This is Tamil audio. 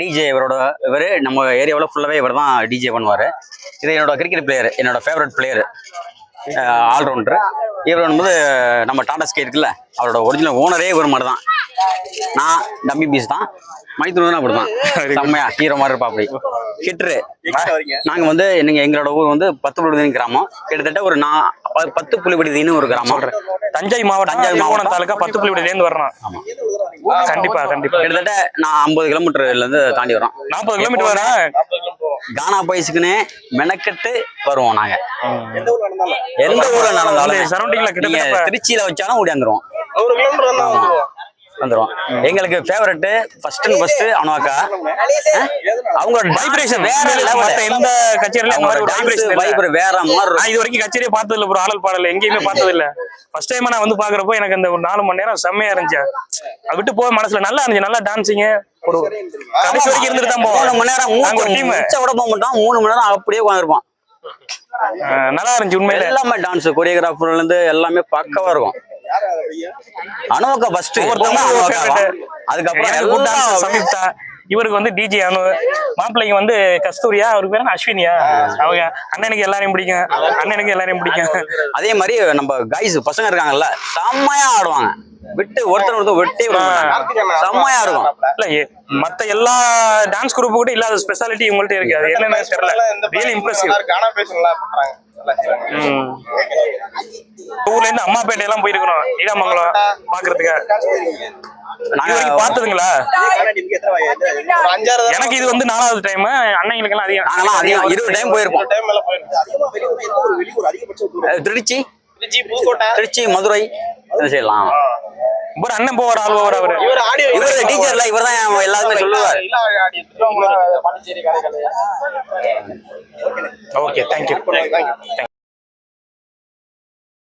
டிஜே இவரோட இவர் நம்ம ஏரியாவில் ஃபுல்லாகவே இவர் தான் டிஜே பண்ணுவார். இது என்னோட கிரிக்கெட் பிளேயர் என்னோட ஃபேவரட் பிளேயர் ஆல்ரவுண்டர் இவர் வந்து நம்ம டாடா ஸ்கே இருக்குல்ல அவரோட ஒரிஜினல் ஓனரே இவர் மாதிரி தான் நான் டம்மி பீஸ் தான். மைத்தூர் அப்படி தான் செம்மையா ஹீரோ மாதிரி இருப்பா அப்படி ஹிட்ரு நாங்கள் வந்து நீங்க எங்களோட ஊர் வந்து பத்து புலிபடிதின் கிராமம். கிட்டத்தட்ட ஒரு நான் ப- பத்து புலிபடிதின்னு ஒரு கிராமம். தஞ்சை மாவட்டம் தஞ்சை மாவட்டம். தாலுக்கா பத்து புள்ளிவிடையில இருந்து வர்றான் ஆமா. கண்டிப்பா. கண்டிப்பா கிட்டத்தட்ட நான் ஐம்பது கிலோமீட்டர்ல இருந்து தாண்டி வரோம். நாற்பது கிலோமீட்டர் வரேன் கானா பைஸுக்குன்னு மெனக்கெட்டு வருவோம் நாங்க. எந்த ஊர்ல நடந்தாலும். சரௌண்டிங்ல நீங்க கிட்டத்தட்ட திருச்சியில வச்சாலும் ஓடி வந்துருவோம். ஒரு கிலோமீட்டர் வந்தா வந்துருவோம் வந்துரும் எங்களுக்கு ஃபேவரட் ஃபர்ஸ்ட் அண்ட் ஃபர்ஸ்ட் அனுவாக்கா அவங்களோட வைப்ரேஷன் வேற மத்த எந்த ஒரு வைப்ரேஷன் வைப்ரே வேற மாதிரி நான். இது வரைக்கும் கச்சேரியே பார்த்தது இல்ல ப்ரோ ஆடல் பாடல் எங்கேயுமே பார்த்தது இல்ல ஃபர்ஸ்ட் டைம் நான் வந்து பாக்குறப்போ எனக்கு அந்த ஒரு நாலு மணி நேரம் செம்மையா இருந்துச்சு. அது விட்டு போக மனசுல நல்லா இருந்துச்சு நல்லா டான்சிங் ஒரு கடைசி வரைக்கும் இருந்துட்டு தான் மூணு போவோம் மணி நேரம் நாங்க ஒரு டீம் விட போக மாட்டோம். மூணு மணி நேரம் அப்படியே உட்காந்துருப்போம் நல்லா இருந்துச்சு உண்மையில. எல்லாமே டான்ஸ் கொரியோகிராஃபர்ல இருந்து எல்லாமே பக்கவா இருக்கும். அனுவக்கா ஃபர்ஸ்ட். அதுக்கப்புறம் எல்லாம் இவருக்கு வந்து டிஜே அனு. மாப்பிள்ளைக்கு வந்து கஸ்தூரியா அவருக்கு பேர் அஸ்வினியா? அவங்க அண்ணனுக்கு எல்லாரையும் பிடிக்கும். அண்ணனுக்கு எல்லாரையும் பிடிக்கும். அதே மாதிரி நம்ம கைஸ் பசங்க இருக்காங்கல்ல செம்மையா ஆடுவாங்க. விட்டு ஒருத்தர் ஒருத்தர் வெட்டே. செம்மையா இருக்கும். இல்ல மத்த எல்லா டான்ஸ் குரூப் கூட இல்லாத ஸ்பெஷாலிட்டி இவங்கள்ட்ட இருக்கு. அது என்னன்னு தெரியல. ரியல் இம்ப்ரெசிவ் கானா பேசலாம் பண்றாங்க நல்லா செய்றாங்க. ஊர்ல இருந்து அம்மாப்பேட்டை எல்லாம் போயிருக்கிறோம் ஈடாமங்கலம் பாக்குறதுக்கு இது நாங்க பார்த்ததுங்களா? எனக்கு இது வந்து நாலாவது டைம் அண்ணங்களுக்கு எல்லாம் அதிகம் அதிகம் இருபது டைம் போயிருப்போம் டைம் மேல போயிருக்கோம் திருச்சி. திருச்சி புதுக்கோட்டை. திருச்சி மதுரை. செய்யலாம் ஒரு அண்ணன் போவார் ஆள் போவார் அவரு. இவர் ஆடியோ இவர் டீச்சர்ல இவர் தான் எல்லாருமே சொல்லுவார். Okay thank you